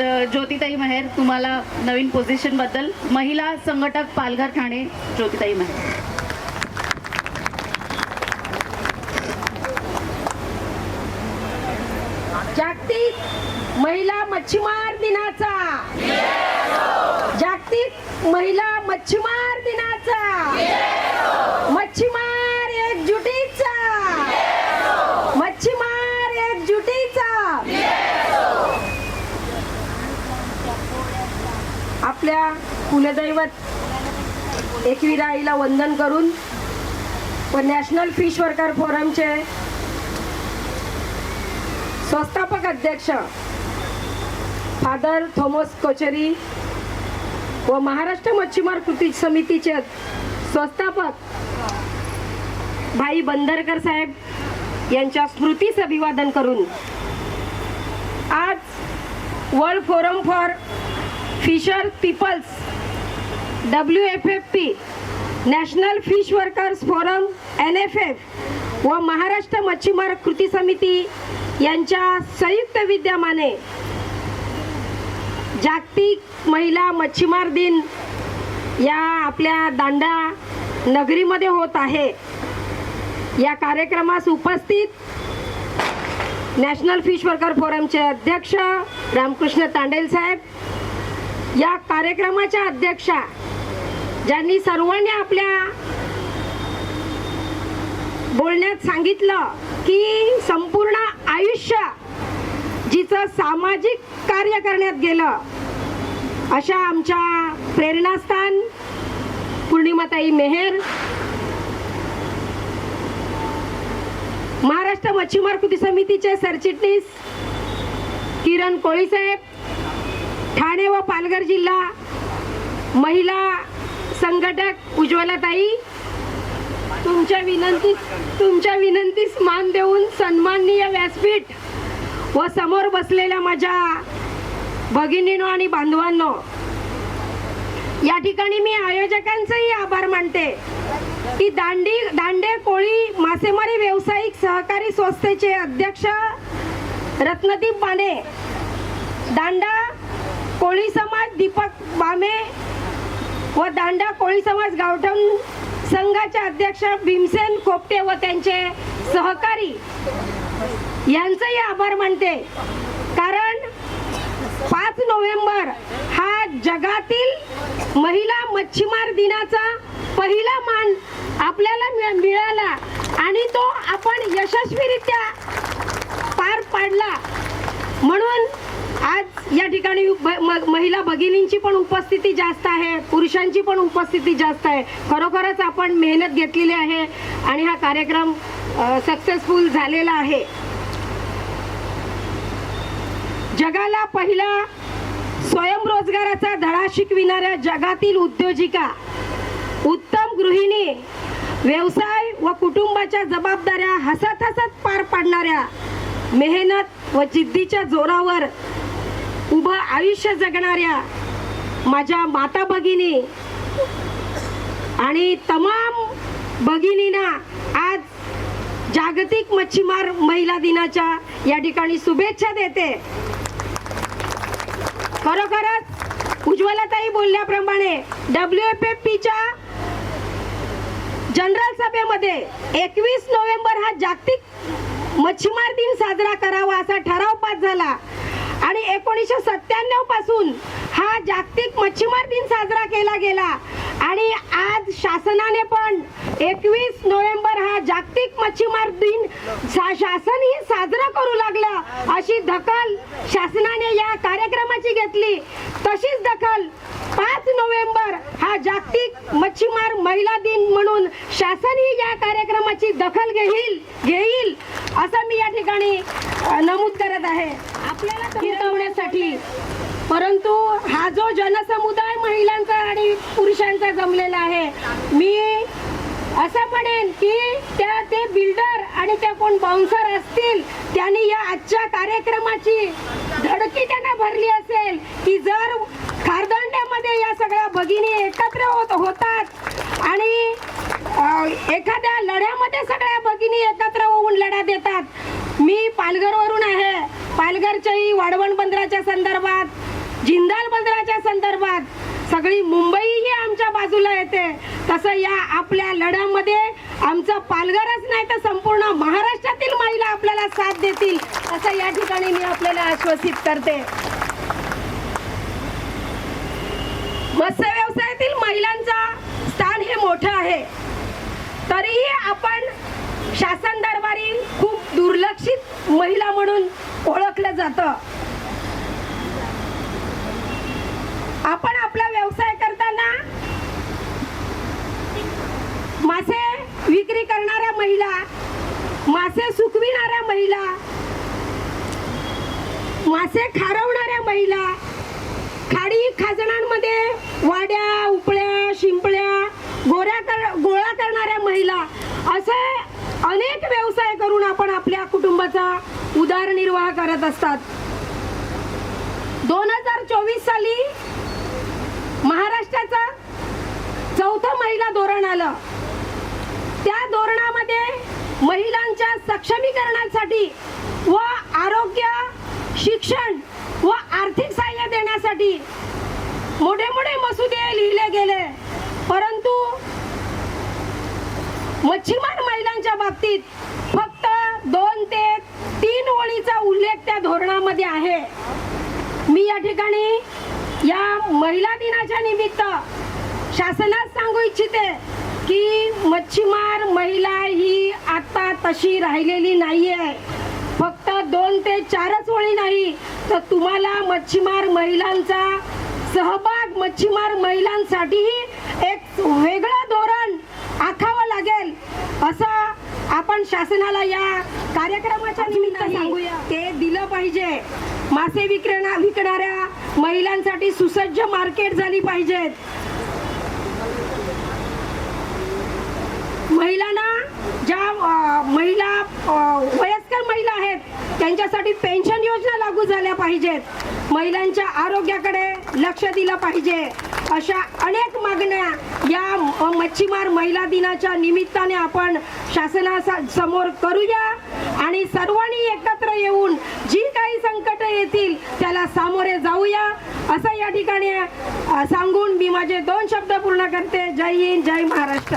ज्योतिताई माहेर तुम्हाला नवीन पोझिशनबद्दल महिला संघटक पालघर ठाणे ज्योतिताई मेहर. जागतिक महिला मच्छीमार दिनाचा. जागतिक महिला मच्छीमार दिनाचा. मच्छी आपल्या कुलदैवत एकविरा आईला वंदन करून व नॅशनल फिश वर्कर फोरमचे संस्थापक अध्यक्ष फादर थॉमस कोचरी व महाराष्ट्र मच्छीमार कृती समितीचे संस्थापक भाई बंदरकर साहेब यांच्या स्मृतीस अभिवादन करून आज world forum for fisher peoples W F F P national fish workers forum N F F व महाराष्ट्र मच्छीमार कृती समिती यांच्या संयुक्त विद्यमाने जागतिक महिला मच्छीमार दिन या आपल्या दांडा नगरीमध्ये होत आहे. या कार्यक्रमास उपस्थित नॅशनल फिश वर्कर फोरमचे अध्यक्ष रामकृष्ण तांडेल साहेब या कार्यक्रमाच्या अध्यक्षा ज्यांनी सर्वांनी आपल्या बोलण्यात सांगितलं की संपूर्ण आयुष्य जिचं सामाजिक कार्य करण्यात गेलं अशा आमच्या प्रेरणास्थान पूर्णिमाताई मेहेर महाराष्ट्र मच्छीमार कृती समितीचे सरचिटणीस किरण कोळीसाहेब ठाणे व पालघर जिल्हा महिला संघटक उज्ज्वलाताई तुमच्या विनंती तुमच्या विनंतीस मान देऊन सन्माननीय व्यासपीठ व समोर बसलेल्या माझ्या भगिनीनो आणि बांधवांनो या ठिकाणी मी आयोजकांचेही आभार मानते की दांडी दांडे कोळी मासेमारी व्यावसायिक सहकारी संस्थेचे अध्यक्ष रत्नदीप बाणे दांडा कोळी समाज दीपक बामे व दांडा कोळी समाज गावठण संघाचे अध्यक्ष भीमसेन खोपटे व त्यांचे सहकारी यांचंही आभार मानते. कारण पाच नोव्हेंबर हा जगातील महिला मच्छीमार दिनाचा पहिला मान आपल्याला मिळाला आणि तो आपण यशस्वीरित्या पार पाडला. म्हणून आज या ठिकाणी म- महिला भगिनींची पण उपस्थिती जास्त आहे पुरुषांची पण उपस्थिती जास्त आहे. खरोखरच आपण मेहनत घेतलेली आहे आणि हा कार्यक्रम सक्सेसफुल झालेला आहे. जगाला पहिला स्वयंरोजगाराचा धडा शिकविणाऱ्या जगातील उद्योजिका उत्तम गृहिणी व्यवसाय व कुटुंबाच्या जबाबदाऱ्या हसत हसत पार पाडणाऱ्या मेहनत व जिद्दीच्या जोरावर उभं आयुष्य जगणाऱ्या माझ्या माता भगिनी आणि तमाम भगिनींना आज जागतिक मच्छीमार महिला दिनाच्या या ठिकाणी शुभेच्छा देते. खरोखरच उज्ज्वलाताई बोलल्याप्रमाणे डब्ल्यू एफ एफ पीच्या जनरल सभेमध्ये एकवीस नोव्हेंबर हा जागतिक मच्छीमार दिन साजरा करावा असा ठराव पास झाला. आणि एकोणीसशे सत्त्याण्णवपासून हा जागतिक मच्छीमार दिन साजरा केला गेला. आणि आज शासनाने पण एकवीस नोव्हेंबर हा जागतिक मच्छीमार दिन शासन ही साजरा करू लागलं अशी दखल शासनाने या कार्यक्रमाची घेतली. तशीच दखल पाच नोव्हेंबर हा जागतिक मच्छीमार महिला दिन म्हणून शासन ही या कार्यक्रमाची दखल घेईल घेईल असं मी या ठिकाणी नमूद करत आहे. आपल्याला परंतु हा जो जनसमुदाय महिलांचा आणि पुरुषांचा जमलेला आहे मी असं म्हणेन की त्या ते बिल्डर आणि त्या कोण बाउन्सर असतील त्यांनी या आजच्या कार्यक्रमाची धडकी त्यांना भरली असेल की जर खारदांड्यामध्ये या सगळ्या भगिनी एकत्र होत होतात आणि एखाद्या लढ्यामध्ये सगळ्या भगिनी एकत्र होऊन लढा देतात मी पालघरवरून आहे. पालघरच्याही वाढवण बंदराच्या संदर्भात जिंदाल बंदराच्या संदर्भात सगळी मुंबईही आमच्या बाजूला येते. तसं या आपल्या लढ्यामध्ये आमचं पालघरच नाही तर संपूर्ण महाराष्ट्रातील महिला आपल्याला साथ देतील. असं या ठिकाणी मी आपल्याला आश्वासित करते. मत्स्य व्यवसायातील महिलांचा स्थान हे मोठं आहे. तरीही आपण शासन दरबारी खूप दुर्लक्षित महिला म्हणून ओळखलं जातं. आपण आपला व्यवसाय करताना मासे विक्री करणाऱ्या महिला मासे सुकविणाऱ्या महिला मासे खारवणाऱ्या महिला खाडी खाजणांमध्ये वाड्या उपळ्या शिंपळ्या गोऱ्या कर गोळा करणाऱ्या महिला असे अनेक व्यवसाय करून आपण आपल्या कुटुंबाचा उदरनिर्वाह करत असतात. दोन हजार चोवीस साली महाराष्ट्राचा चौथं महिला धोरण आलं. त्या धोरणामध्ये महिलांच्या सक्षमीकरणासाठी व आरोग्य शिक्षण व आर्थिक सहाय्य देण्यासाठी मोठे मोठे मसुदे लिहिले गेले. परंतु मच्छीमार बाबतीत फक्त दोन ते तीन ओळीचा उल्लेख त्या धोरणामध्ये आहे. मी या ठिकाणी या महिला दिनाच्या निमित्त शासनास सांगू इच्छिते की मच्छीमार महिला ही आता तशी राहिलेली नाहीये. फक्त दोन ते चारच ओळी नाही तर तुम्हाला मच्छीमार महिलांचा सहभाग मच्छीमार महिलांसाठीही एक वेगळं धोरण आखावं लागेल असं आपण शासनाला या कार्यक्रमाच्या निमित्त सांगूया. ते दिलं पाहिजे. मासे विक्रेणा विकणाऱ्या महिलांसाठी सुसज्ज मार्केट झाली पाहिजेत महिलांना ज्या महिला अ, महिला आहेत त्यांच्यासाठी पेन्शन योजना लागू झाल्या पाहिजेत. महिलांच्या आरोग्याकडे लक्ष दिलं पाहिजे. अशा अनेक मागण्या या मच्छीमार महिला दिनाच्या निमित्ताने आपण शासना समोर करूया आणि सर्वांनी एकत्र येऊन जी काही संकट येतील त्याला सामोरे जाऊया. असं या ठिकाणी सांगून मी माझे दोन शब्द पूर्ण करते. जय हिंद जय महाराष्ट्र.